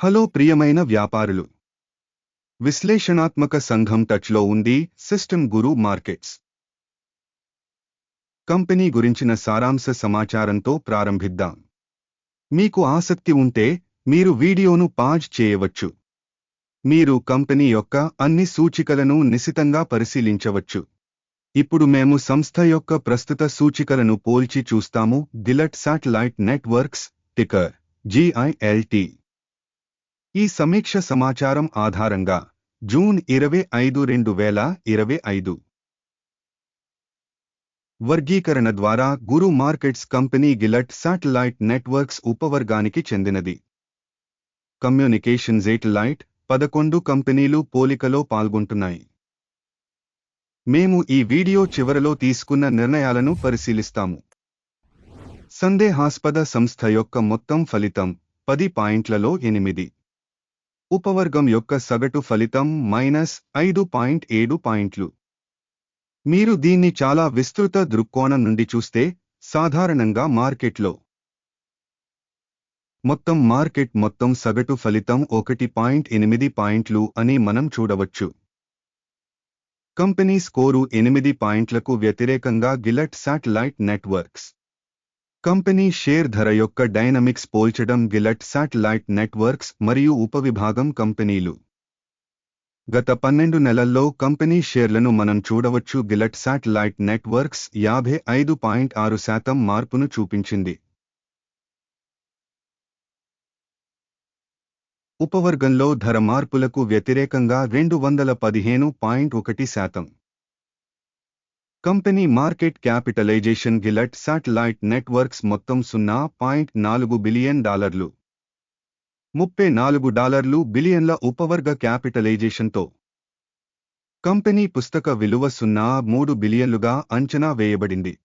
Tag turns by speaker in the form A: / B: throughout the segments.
A: Hello ప్రియమైన వ్యాపారులు. విశ్లేషణాత్మక సంఘం టచ్లో ఉంది సిస్టమ్ గురు మార్కెట్స్. కంపెనీ గురించిన సారాంశ సమాచారంతో ప్రారంభిద్దాం. మీకు ఆసక్తి ఉంటే మీరు వీడియోను పాజ్ చేయవచ్చు. మీరు కంపెనీ యొక్క అన్ని సూచికలను నిశితంగా పరిశీలించవచ్చు. ఇప్పుడు మేము సంస్థ యొక్క ప్రస్తుత సూచికలను పోల్చి చూస్తాము. Gilat satellite networks ticker GILT. ఈ సమీక్ష సమాచారం ఆధారంగా జూన్ ఇరవై ఐదు రెండు వేల ఇరవై ఐదు వర్గీకరణ ద్వారా Guru Markets company Gilat satellite networks ఉపవర్గానికి చెందినది. కమ్యూనికేషన్ లైట్ పదకొండు కంపెనీలు పోలికలో పాల్గొంటున్నాయి. మేము ఈ వీడియో చివరలో తీసుకున్న నిర్ణయాలను పరిశీలిస్తాము. సందేహాస్పద సంస్థ యొక్క మొత్తం ఫలితం పది పాయింట్లలో ఎనిమిది. ఉపవర్గం యొక్క సగటు ఫలితం మైనస్ ఐదు పాయింట్ ఏడు పాయింట్లు. మీరు దీన్ని చాలా విస్తృత దృక్కోణం నుండి చూస్తే సాధారణంగా మార్కెట్లో మొత్తం మార్కెట్ మొత్తం సగటు ఫలితం ఒకటి పాయింట్ ఎనిమిది పాయింట్లు అని మనం చూడవచ్చు. కంపెనీ స్కోరు ఎనిమిది పాయింట్లకు వ్యతిరేకంగా Gilat satellite networks. Company share ధర యొక్క డైనమిక్స్ పోల్చడం గిలట్ శాటిలైట్ నెట్వర్క్స్ మరియు ఉపవిభాగం కంపెనీలు. గత పన్నెండు నెలల్లో కంపెనీ షేర్లను మనం చూడవచ్చు. గిలట్ శాటిలైట్ నెట్వర్క్స్ యాభై ఐదు పాయింట్ ఆరు శాతం మార్పును చూపించింది. ఉపవర్గంలో ధర మార్పులకు వ్యతిరేకంగా రెండు వందల పదిహేను పాయింట్ ఒకటి శాతం. Company market capitalization Gilat satellite networks మొత్తం సున్నా పాయింట్ నాలుగు బిలియన్ డాలర్లు. ముప్పై నాలుగు డాలర్లు బిలియన్ల ఉపవర్గ క్యాపిటలైజేషన్తో. కంపెనీ పుస్తక విలువ సున్నా మూడు బిలియన్లుగా అంచనా వేయబడింది.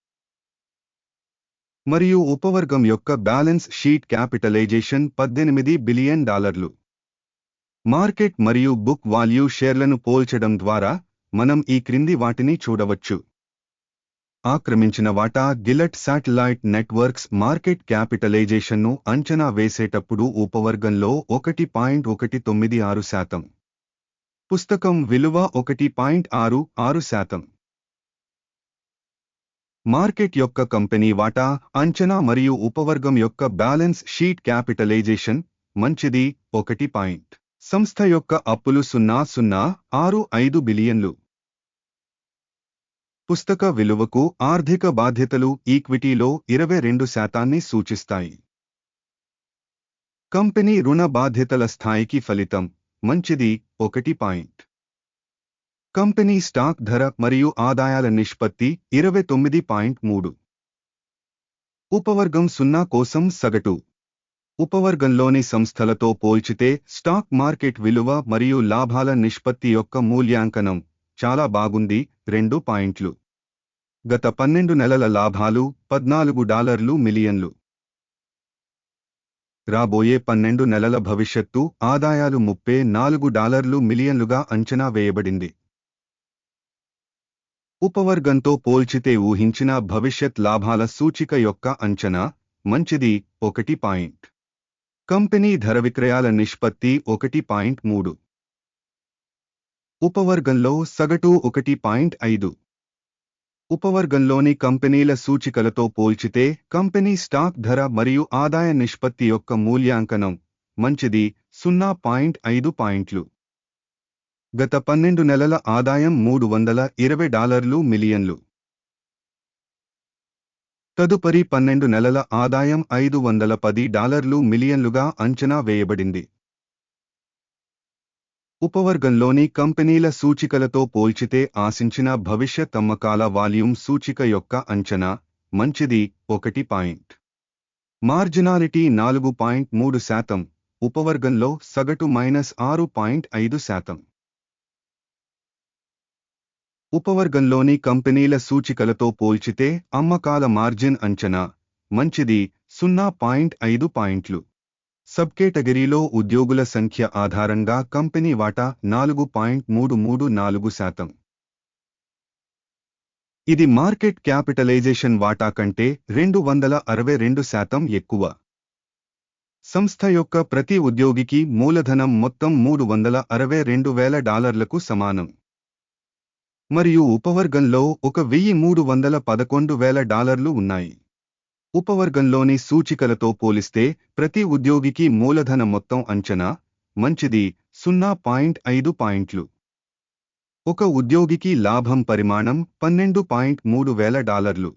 A: మరియు ఉపవర్గం యొక్క బ్యాలెన్స్ షీట్ క్యాపిటలైజేషన్ పద్దెనిమిది బిలియన్ డాలర్లు. మార్కెట్ మరియు బుక్ వాల్యూ షేర్లను పోల్చడం ద్వారా మనం ఈ క్రింది వాటిని చూడవచ్చు. ఆక్రమించిన వాటా గిలట్ శాటిలైట్ నెట్వర్క్స్ మార్కెట్ క్యాపిటలైజేషన్ను అంచనా వేసేటప్పుడు ఉపవర్గంలో ఒకటి పాయింట్ ఒకటి తొమ్మిది ఆరు శాతం. పుస్తకం విలువ ఒకటి పాయింట్ ఆరు ఆరు శాతం. మార్కెట్ యొక్క కంపెనీ వాటా అంచనా మరియు ఉపవర్గం యొక్క బ్యాలెన్స్ షీట్ క్యాపిటలైజేషన్ మంచిది ఒకటి పాయింట్. సంస్థ యొక్క అప్పులు సున్నా సున్నా ఆరు ఐదు బిలియన్లు. పుస్తక విలువకు ఆర్థిక బాధ్యతలు ఈక్విటీలో ఇరవై రెండు శాతాన్ని సూచిస్తాయి. కంపెనీ రుణ బాధ్యతల స్థాయికి ఫలితం. మంచిది ఒకటి పాయింట్. కంపెనీ స్టాక్ ధర మరియు ఆదాయాల నిష్పత్తి ఇరవై తొమ్మిది పాయింట్ మూడు. ఉపవర్గం సున్నా కోసం సగటు. ఉపవర్గంలోని సంస్థలతో పోల్చితే స్టాక్ మార్కెట్ విలువ మరియు లాభాల నిష్పత్తి యొక్క మూల్యాంకనం చాలా బాగుంది రెండు పాయింట్లు. గత పన్నెండు నెలల లాభాలు పద్నాలుగు డాలర్లు మిలియన్లు. రాబోయే పన్నెండు నెలల భవిష్యత్తు ఆదాయాలు ముప్పై నాలుగు డాలర్లు మిలియన్లుగా అంచనా వేయబడింది. ఉపవర్గంతో పోల్చితే ఊహించిన భవిష్యత్ లాభాల సూచిక యొక్క అంచనా మంచిది ఒకటి పాయింట్. కంపెనీ ధర విక్రయాల నిష్పత్తి ఒకటి పాయింట్ మూడు. ఉపవర్గంలో సగటు ఒకటి పాయింట్ ఐదు. ఉపవర్గంలోని కంపెనీల సూచికలతో పోల్చితే కంపెనీ స్టాక్ ధర మరియు ఆదాయ నిష్పత్తి యొక్క మూల్యాంకనం మంచిది సున్నా పాయింట్ ఐదు పాయింట్లు. గత పన్నెండు నెలల ఆదాయం మూడు వందల ఇరవై డాలర్లు మిలియన్లు. తదుపరి పన్నెండు నెలల ఆదాయం ఐదు వందల పది డాలర్లు మిలియన్లుగా అంచనా వేయబడింది. ఉపవర్గంలోని కంపెనీల సూచికలతో పోల్చితే ఆశించిన భవిష్యత్ అమ్మకాల వాల్యూమ్ సూచిక యొక్క అంచనా మంచిది ఒకటి పాయింట్. మార్జినాలిటీ నాలుగు పాయింట్ మూడు శాతం ఉపవర్గంలో సగటు మైనస్ ఆరు పాయింట్ ఐదు శాతం. ఉపవర్గంలోని కంపెనీల సూచికలతో పోల్చితే అమ్మకాల మార్జిన్ అంచనా మంచిది సున్నా పాయింట్ ఐదు పాయింట్లు. సబ్ కేటగిరీలో ఉద్యోగుల సంఖ్య ఆధారంగా కంపెనీ వాటా నాలుగు పాయింట్ మూడు మూడు నాలుగు శాతం. ఇది మార్కెట్ క్యాపిటలైజేషన్ వాటా కంటే రెండు వందల అరవై రెండు శాతం ఎక్కువ. సంస్థ యొక్క ప్రతి ఉద్యోగికి మూలధనం మొత్తం మూడు వందల అరవై రెండు వేల డాలర్లకు సమానం. మరియు ఉపవర్గంలో ఒక వెయ్యి మూడు వందల పదకొండు వేల డాలర్లు ఉన్నాయి. ఉపవర్గంలోని సూచికలతో పోలిస్తే ప్రతి ఉద్యోగికి మూలధన మొత్తం అంచనా మంచిది సున్నా పాయింట్ ఐదు పాయింట్లు. ఒక ఉద్యోగికి లాభం పరిమాణం పన్నెండు పాయింట్ మూడు వేల డాలర్లు.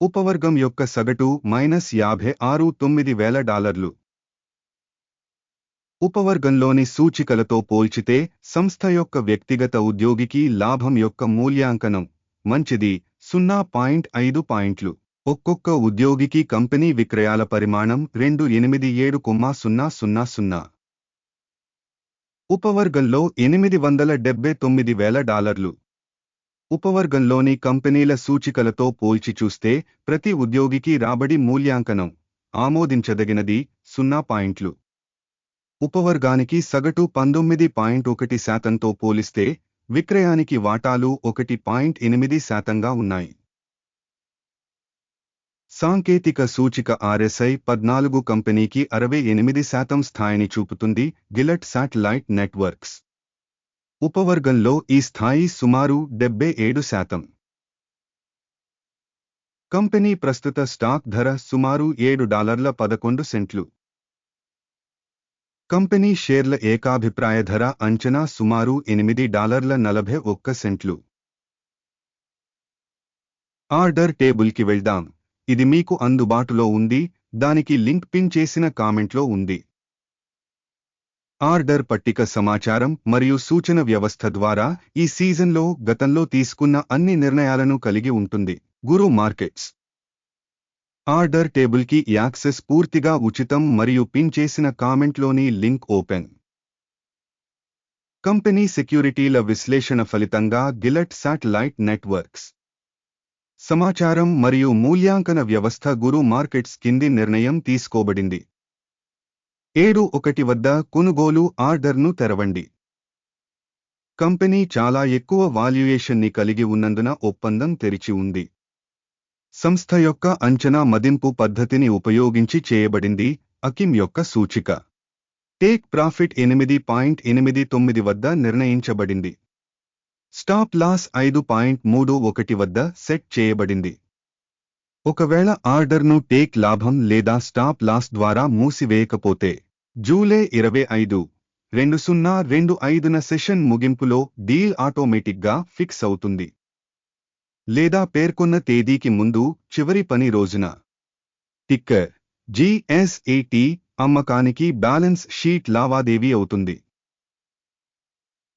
A: ఉపవర్గం యొక్క సగటు మైనస్ యాభై ఆరు తొమ్మిది వేల డాలర్లు. ఉపవర్గంలోని సూచికలతో పోల్చితే సంస్థ యొక్క వ్యక్తిగత ఉద్యోగికి లాభం యొక్క మూల్యాంకనం మంచిది సున్నా పాయింట్ ఐదు పాయింట్లు. ఒక్కొక్క ఉద్యోగికి కంపెనీ విక్రయాల పరిమాణం రెండు ఎనిమిది ఏడు కొమ్మా సున్నా సున్నా సున్నా. ఉపవర్గంలో ఎనిమిది వందల డెబ్బై తొమ్మిది వేల డాలర్లు. ఉపవర్గంలోని కంపెనీల సూచికలతో పోల్చి చూస్తే ప్రతి ఉద్యోగికి రాబడి మూల్యాంకనం ఆమోదించదగినది సున్నా పాయింట్లు. ఉపవర్గానికి సగటు పంతొమ్మిది పాయింట్ ఒకటి శాతంతో పోలిస్తే విక్రయానికి వాటాలు ఒకటి పాయింట్ ఎనిమిది శాతంగా ఉన్నాయి. సాంకేతిక సూచిక ఆర్ఎస్ఐ పద్నాలుగు కంపెనీకి అరవై ఎనిమిది శాతం స్థాయిని చూపుతుంది గిలట్ శాటిలైట్ నెట్వర్క్స్. ఉపవర్గంలో ఈ స్థాయి సుమారు డెబ్బై ఏడు శాతం. కంపెనీ ప్రస్తుత స్టాక్ ధర సుమారు ఏడు డాలర్ల పదకొండు సెంట్లు. కంపెనీ షేర్ల ఏకాభిప్రాయ ధర అంచనా సుమారు ఎనిమిది డాలర్ల నలభై ఒక్క సెంట్లు. ఆర్డర్ టేబుల్కి వెళ్దాం. ఇది మీకు అందుబాటులో ఉంది దానికి లింక్ పిన్ చేసిన కామెంట్లో ఉంది. ఆర్డర్ పట్టిక సమాచారం మరియు సూచన వ్యవస్థ ద్వారా ఈ సీజన్లో గతంలో తీసుకున్న అన్ని నిర్ణయాలను కలిగి ఉంటుంది. Guru Markets. ఆర్డర్ టేబుల్కి యాక్సెస్ పూర్తిగా ఉచితం మరియు పిన్ చేసిన కామెంట్లోని లింక్ ఓపెన్. కంపెనీ సెక్యూరిటీల విశ్లేషణ ఫలితంగా గిలట్ శాటిలైట్ నెట్వర్క్స్. సమాచారం మరియు మూల్యాంకన వ్యవస్థ గురు మార్కెట్స్ కింది నిర్ణయం తీసుకోబడింది. ఏడు ఒకటి వద్ద కొనుగోలు ఆర్డర్ను తెరవండి. కంపెనీ చాలా ఎక్కువ వాల్యుయేషన్ని కలిగి ఉన్నందున ఒప్పందం తెరిచి ఉంది. సంస్థ యొక్క అంచనా మదింపు పద్ధతిని ఉపయోగించి చేయబడింది అకిమ్ యొక్క సూచిక. టేక్ ప్రాఫిట్ ఎనిమిది పాయింట్ ఎనిమిది తొమ్మిది వద్ద నిర్ణయించబడింది. స్టాప్ లాస్ ఐదు పాయింట్ మూడు ఒకటి వద్ద సెట్ చేయబడింది. ఒకవేళ ఆర్డర్ను టేక్ లాభం లేదా స్టాప్ లాస్ ద్వారా మూసివేయకపోతే జూలై ఇరవై ఐదు రెండు సున్నా రెండు ఐదున సెషన్ ముగింపులో డీల్ ఆటోమేటిక్గా ఫిక్స్ అవుతుంది. లేదా పేర్కొన్న తేదీకి ముందు చివరి పని రోజున. టిక్కర్ జిఎస్ఏటి అమ్మకానికి బ్యాలెన్స్ షీట్ లావాదేవీ అవుతుంది.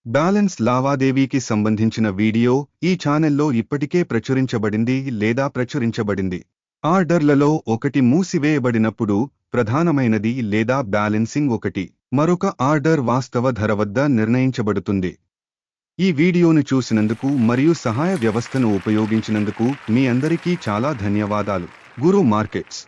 A: బ్యాలెన్స్ లావాదేవీకి సంబంధించిన వీడియో ఈ ఛానెల్లో ఇప్పటికే ప్రచురించబడింది లేదా ప్రచురించబడింది. ఆర్డర్లలో ఒకటి మూసివేయబడినప్పుడు ప్రధానమైనది లేదా బ్యాలెన్సింగ్ ఒకటి. మరొక ఆర్డర్ వాస్తవ ధర వద్ద నిర్ణయించబడుతుంది. ఈ వీడియోను చూసినందుకు మరియు సహాయ వ్యవస్థను ఉపయోగించినందుకు మీ అందరికీ చాలా ధన్యవాదాలు. Guru Markets.